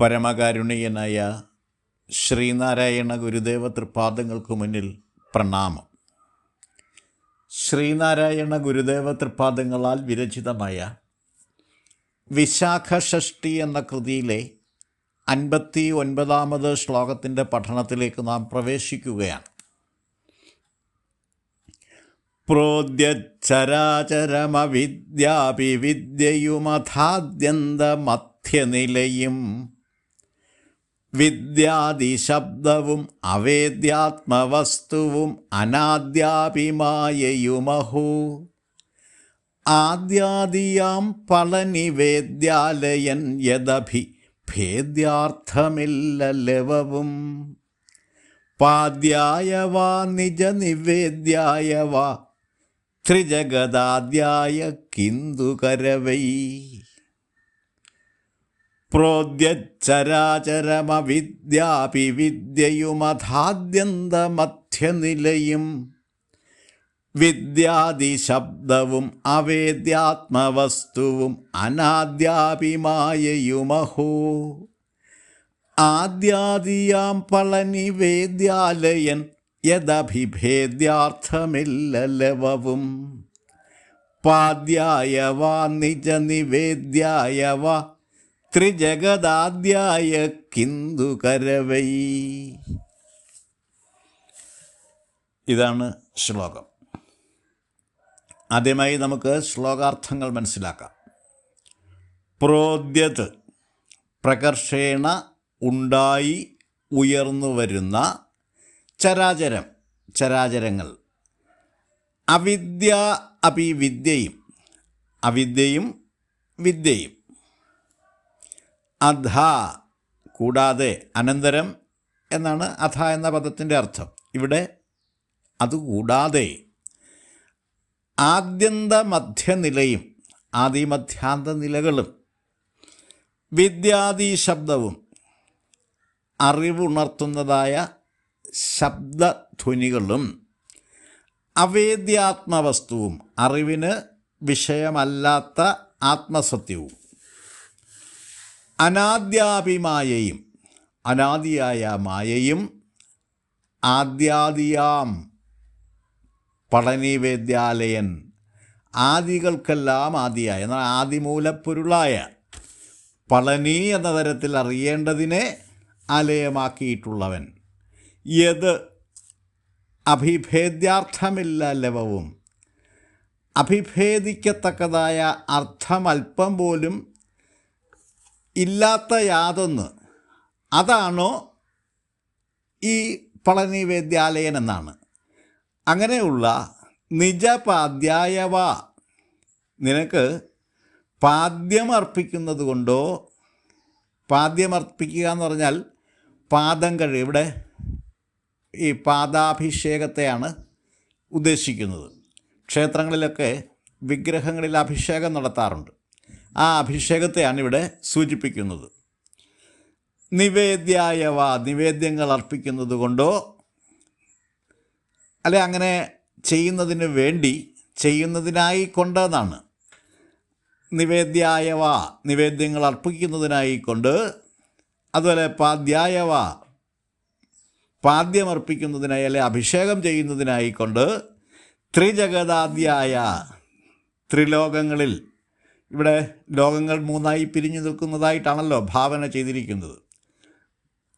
പരമകാരുണീയനായ ശ്രീനാരായണ ഗുരുദേവ തൃപാദങ്ങൾക്ക് മുന്നിൽ പ്രണാമം. ശ്രീനാരായണ ഗുരുദേവ തൃപാദങ്ങളാൽ വിരചിതമായ വിശാഖ ഷഷ്ടി എന്ന കൃതിയിലെ അൻപത്തി ഒൻപതാമത് ശ്ലോകത്തിന്റെ പഠനത്തിലേക്ക് നാം പ്രവേശിക്കുകയാണ്. പ്രോദ്യച്ചരാചരമവിദ്യാപിവിദ്യയുമഥാദ്യന്തമധ്യനിലയും വിദ്യാദിശബ്ദവും അവേദ്യാത്മവസ്തുവും അനാദ്യാപിമായയുമഹു ആദ്യാദിയാം പളനിവേദ്യാലയൻ യദഭി ഭേദ്യാർത്ഥമില്ല ലവവും പാദ്യായ വാ നിജനിവേദ്യായ വാ ത്രിജഗദാദ്യായ കിന്ദുകരവൈ പ്രോദ്യച്ചരാചരമവിദ്യാപി വിദ്യയുമധാദ്യന്തമധ്യനിലയും വിദ്യാദിശബ്ദവും അവേദ്യാത്മവസ്തുവും അനാദ്യാപിമായയുമഹോ ആദ്യാദിയാം പളനി വേദ്യാലയൻ യദഭിഭേദ്യാർത്ഥമില്ല ലവവും പാദ്യായ വാ നിജനിവേദ്യായ വാ ത്രിജഗദാദ്യായ കിന്ദുകരവൈ ഇതാണ് ശ്ലോകം. ആദ്യമായി നമുക്ക് ശ്ലോകാർത്ഥങ്ങൾ മനസ്സിലാക്കാം. പ്രോദ്യത് പ്രകർഷേണ ഉണ്ടായി ഉയർന്നു വരുന്ന ചരാചരം ചരാചരങ്ങൾ. അവിദ്യ അപി വിദ്യയും അവിദ്യയും വിദ്യയും. അധ കൂടാതെ അനന്തരം എന്നാണ് അധ എന്ന പദത്തിന്റെ അർത്ഥം. ഇവിടെ അതുകൂടാതെ ആദ്യന്ത മധ്യനിലയും ആദിമധ്യാന്ത നിലകളും വിദ്യാദി ശബ്ദവും അറിവുണർത്തുന്നതായ ശബ്ദധ്വനികളും അവേദ്യാത്മവസ്തുവും അറിവിന് വിഷയമല്ലാത്ത ആത്മസത്യവും. അനാദ്യാഭിമായയും അനാദിയായ മായയും ആദ്യാദിയാം പളനിവേദ്യാലയൻ ആദികൾക്കെല്ലാം ആദിയായ എന്നാൽ ആദിമൂലപ്പൊരുളായ പളനി എന്ന തരത്തിൽ അറിയേണ്ടതിനെ ആലയമാക്കിയിട്ടുള്ളവൻ. യത് അഭിഭേദ്യാർത്ഥമില്ല ലവവും അഭിഭേദിക്കത്തക്കതായ അർത്ഥം അല്പം പോലും ഇല്ലാത്ത യാതൊന്ന്. അതാണോ ഈ പളനി വേദ്യാലയൻ എന്നാണ് അങ്ങനെയുള്ള നിജപാദ്യായവ. നിനക്ക് പാദ്യമർപ്പിക്കുന്നത് കൊണ്ടോ പാദ്യമർപ്പിക്കുക എന്ന് പറഞ്ഞാൽ പാദം കഴി ഇവിടെ ഈ പാദാഭിഷേകത്തെയാണ് ഉദ്ദേശിക്കുന്നത്. ക്ഷേത്രങ്ങളിലൊക്കെ വിഗ്രഹങ്ങളിൽ അഭിഷേകം നടത്താറുണ്ട്. ആ അഭിഷേകത്തെയാണ് ഇവിടെ സൂചിപ്പിക്കുന്നത്. നിവേദ്യായവ നിവേദ്യങ്ങൾ അർപ്പിക്കുന്നത് കൊണ്ടോ അല്ലെ അങ്ങനെ ചെയ്യുന്നതിന് വേണ്ടി ചെയ്യുന്നതിനായി കൊണ്ടെന്നാണ് നിവേദ്യായവ നിവേദ്യങ്ങൾ അർപ്പിക്കുന്നതിനായി കൊണ്ട് അതുപോലെ പാദ്യായവ പാദ്യമർപ്പിക്കുന്നതിനായി അല്ലെ അഭിഷേകം ചെയ്യുന്നതിനായി കൊണ്ട് ത്രിജഗദാദ്യായ ത്രിലോകങ്ങളിൽ ഇവിടെ ലോകങ്ങൾ മൂന്നായി പിരിഞ്ഞു നിൽക്കുന്നതായിട്ടാണല്ലോ ഭാവന ചെയ്തിരിക്കുന്നത്.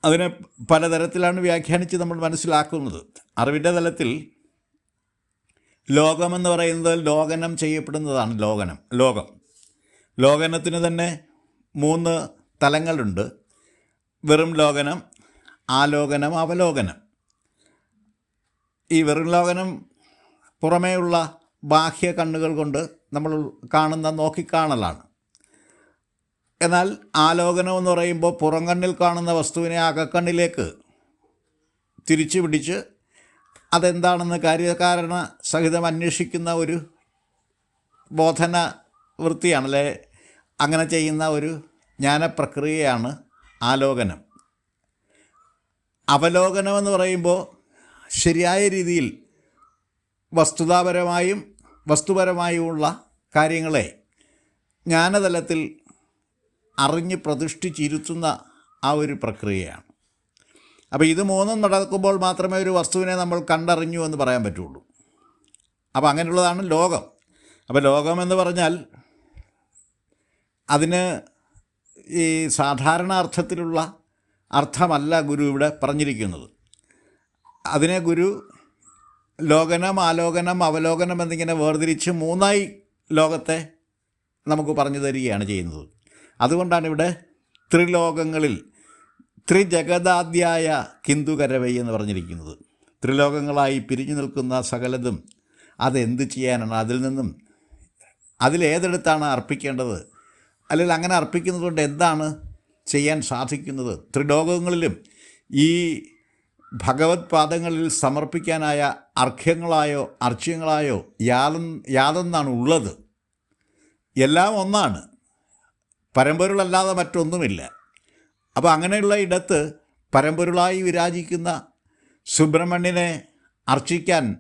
അതിനെ പലതരത്തിലാണ് വ്യാഖ്യാനിച്ച് നമ്മൾ മനസ്സിലാക്കുന്നത്. അറിവിന്റെ തലത്തിൽ ലോകമെന്ന് പറയുന്നത് ലോകനം ചെയ്യപ്പെടുന്നതാണ് ലോകനം ലോകം. ലോകനത്തിന് തന്നെ മൂന്ന് തലങ്ങളുണ്ട്. വെറും ലോകനം ആലോകനം അവലോകനം. ഈ വെറും ലോകനം പുറമേയുള്ള ബാഹ്യ കണ്ണുകൾ കൊണ്ട് നമ്മൾ കാണുന്ന നോക്കിക്കാണലാണ്. എന്നാൽ ആലോകനം എന്ന് പറയുമ്പോൾ പുറംകണ്ണിൽ കാണുന്ന വസ്തുവിനെ അകക്കണ്ണിലേക്ക് തിരിച്ചു പിടിച്ച് അതെന്താണെന്ന് കാര്യകാരണ സഹിതം അന്വേഷിക്കുന്ന ഒരു ബോധന വൃത്തിയാണല്ലേ അങ്ങനെ ചെയ്യുന്ന ഒരു ജ്ഞാനപ്രക്രിയയാണ് ആലോകനം. അവലോകനം എന്ന് പറയുമ്പോൾ ശരിയായ രീതിയിൽ വസ്തുതാപരമായും വസ്തുപരമായുമുള്ള കാര്യങ്ങളെ ജ്ഞാനതലത്തിൽ അറിഞ്ഞ് പ്രതിഷ്ഠിച്ചിരുത്തുന്ന ആ ഒരു പ്രക്രിയയാണ്. അപ്പോൾ ഇത് മൂന്നും നടക്കുമ്പോൾ മാത്രമേ ഒരു വസ്തുവിനെ നമ്മൾ കണ്ടറിഞ്ഞു എന്ന് പറയാൻ പറ്റുള്ളൂ. അപ്പോൾ അങ്ങനെയുള്ളതാണ് ലോകം. അപ്പോൾ ലോകമെന്ന് പറഞ്ഞാൽ അതിന് ഈ സാധാരണ അർത്ഥത്തിലുള്ള അർത്ഥമല്ല ഗുരു ഇവിടെ പറഞ്ഞിരിക്കുന്നത്. അതിനെ ഗുരു ലോകനം ആലോകനം അവലോകനം എന്നിങ്ങനെ വേർതിരിച്ച് മൂന്നായി ലോകത്തെ നമുക്ക് പറഞ്ഞു തരികയാണ് ചെയ്യുന്നത്. അതുകൊണ്ടാണ് ഇവിടെ ത്രിലോകങ്ങളിൽ ത്രിജഗദാദ്യായ കിന്തുകരവൈ എന്ന് പറഞ്ഞിരിക്കുന്നത്. ത്രിലോകങ്ങളായി പിരിഞ്ഞു നിൽക്കുന്ന സകലതും അതെന്ത് ചെയ്യാനാണ്? അതിൽ നിന്നും അതിലേതെടുത്താണ് അർപ്പിക്കേണ്ടത്? അല്ലെങ്കിൽ അങ്ങനെ അർപ്പിക്കുന്നത് കൊണ്ട് എന്താണ് ചെയ്യാൻ സാധിക്കുന്നത്? ത്രിലോകങ്ങളിലും ഈ ഭഗവത് പാദങ്ങളിൽ സമർപ്പിക്കാനായ അർഘ്യങ്ങളായോ അർച്ച്യങ്ങളായോ യാത യാതെന്നാണ് ഉള്ളത്. എല്ലാം ഒന്നാണ്. പരമ്പൊരുളല്ലാതെ മറ്റൊന്നുമില്ല. അപ്പോൾ അങ്ങനെയുള്ള ഇടത്ത് പരമ്പൊരുളായി വിരാജിക്കുന്ന സുബ്രഹ്മണ്യനെ അർച്ചിക്കാൻ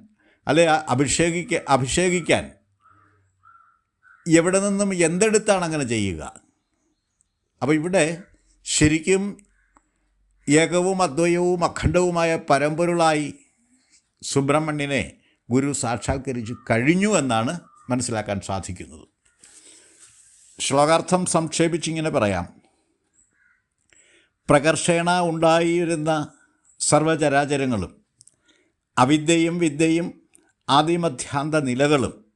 അല്ലെ അഭിഷേകിക്ക അഭിഷേകിക്കാൻ എവിടെ നിന്നും എന്തെടുത്താണ് അങ്ങനെ ചെയ്യുക? അപ്പോൾ ഇവിടെ ശരിക്കും ഏകവും അദ്വയവും അഖണ്ഡവുമായ പരമ്പൊരുളായി സുബ്രഹ്മണ്യനെ ഗുരു സാക്ഷാത്കരിച്ചു കഴിഞ്ഞു എന്നാണ് മനസ്സിലാക്കാൻ സാധിക്കുന്നത്. ശ്ലോകാർത്ഥം സംക്ഷേപിച്ചിങ്ങനെ പറയാം. പ്രകർഷേണ ഉണ്ടായിരുന്ന സർവചരാചരങ്ങളും അവിദ്യയും വിദ്യയും ആദിമധ്യാന്ത നിലകളും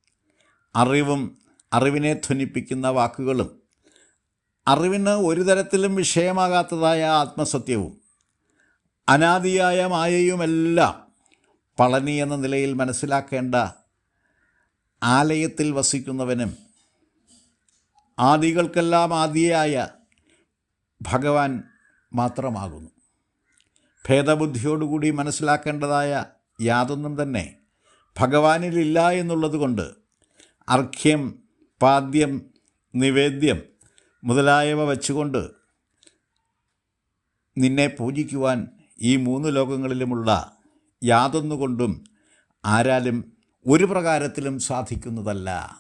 അറിവും അറിവിനെ ധ്വനിപ്പിക്കുന്ന വാക്കുകളും അറിവിന് ഒരു തരത്തിലും വിഷയമാകാത്തതായ ആത്മസത്യവും അനാദിയായ മായയുമെല്ലാം പളനി എന്ന നിലയിൽ മനസ്സിലാക്കേണ്ട ആലയത്തിൽ വസിക്കുന്നവനും ആദികൾക്കെല്ലാം ആദിയായ ഭഗവാൻ മാത്രമാകുന്നു. ഭേദബുദ്ധിയോടുകൂടി മനസ്സിലാക്കേണ്ടതായ യാതൊന്നും തന്നെ ഭഗവാനിലില്ല എന്നുള്ളത് കൊണ്ട് അർഘ്യം പാദ്യം നിവേദ്യം മുതലായവ വച്ചുകൊണ്ട് നിന്നെ പൂജിക്കുവാൻ ഈ മൂന്ന് ലോകങ്ങളിലുമുള്ള യാതൊന്നുകൊണ്ടും ആരാലും ഒരു പ്രകാരത്തിലും സാധിക്കുന്നതല്ല.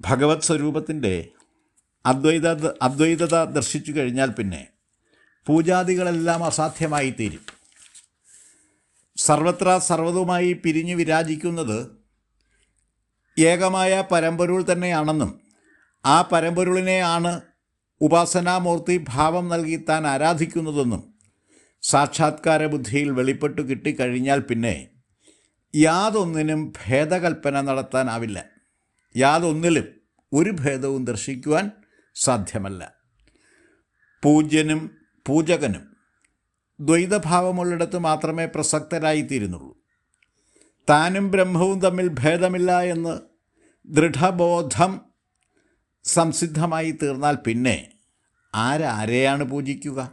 ഭഗവത് സ്വരൂപത്തിന്റെ അദ്വൈത അദ്വൈതത ദർശിച്ചു കഴിഞ്ഞാൽ പിന്നെ പൂജാദികളെല്ലാം അസാധ്യമായി തീരും. സർവത്ര സർവതുമായി പിരിഞ്ഞു വിരാജിക്കുന്നത് ഏകമായ പരമ്പൊരുൾ തന്നെയാണെന്നും ആ പരമ്പൊരുളിനെയാണ് ഉപാസനാമൂർത്തി ഭാവം നൽകി താൻ ആരാധിക്കുന്നതെന്നും സാക്ഷാത്കാര ബുദ്ധിയിൽ വെളിപ്പെട്ടു കിട്ടിക്കഴിഞ്ഞാൽ പിന്നെ യാതൊന്നിനും ഭേദകൽപ്പന നടത്താനാവില്ല. യാതൊന്നിലും ഒരു ഭേദവും ദർശിക്കുവാൻ സാധ്യമല്ല. പൂജ്യനും പൂജകനും ദ്വൈതഭാവമുള്ളിടത്ത് മാത്രമേ പ്രസക്തരായിത്തീരുന്നുള്ളൂ. താനും ബ്രഹ്മവും തമ്മിൽ ഭേദമില്ല എന്ന് ദൃഢബോധം സംസിദ്ധമായി തീർന്നാൽ പിന്നെ ആരാരെയാണ് പൂജിക്കുക?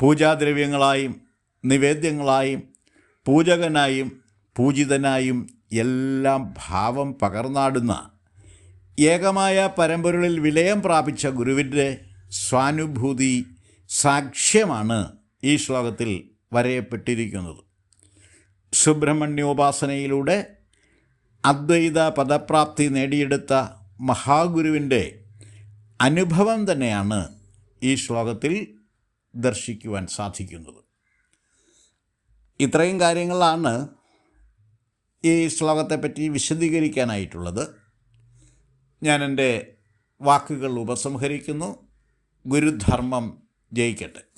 പൂജാദ്രവ്യങ്ങളായും നിവേദ്യങ്ങളായും പൂജകനായും പൂജിതനായും എല്ലാം ഭാവം പകർന്നാടുന്ന ഏകമായ പരമ്പരകളിൽ വിലയം പ്രാപിച്ച ഗുരുവിന്റെ സ്വാനുഭൂതി സാക്ഷ്യമാണ് ഈ ശ്ലോകത്തിൽ വരയപ്പെട്ടിരിക്കുന്നത്. സുബ്രഹ്മണ്യോപാസനയിലൂടെ അദ്വൈത പദപ്രാപ്തി നേടിയെടുത്ത മഹാഗുരുവിന്റെ അനുഭവം തന്നെയാണ് ഈ ശ്ലോകത്തിൽ ദർശിക്കുവാൻ സാധിക്കുന്നത്. ഇത്രയും കാര്യങ്ങളാണ് ഈ ശ്ലോകത്തെപ്പറ്റി വിശദീകരിക്കാനായിട്ടുള്ളത്. ഞാൻ എന്റെ വാക്കുകൾ ഉപസംഹരിക്കുന്നു. ഗുരുധർമ്മം ജയിക്കട്ടെ.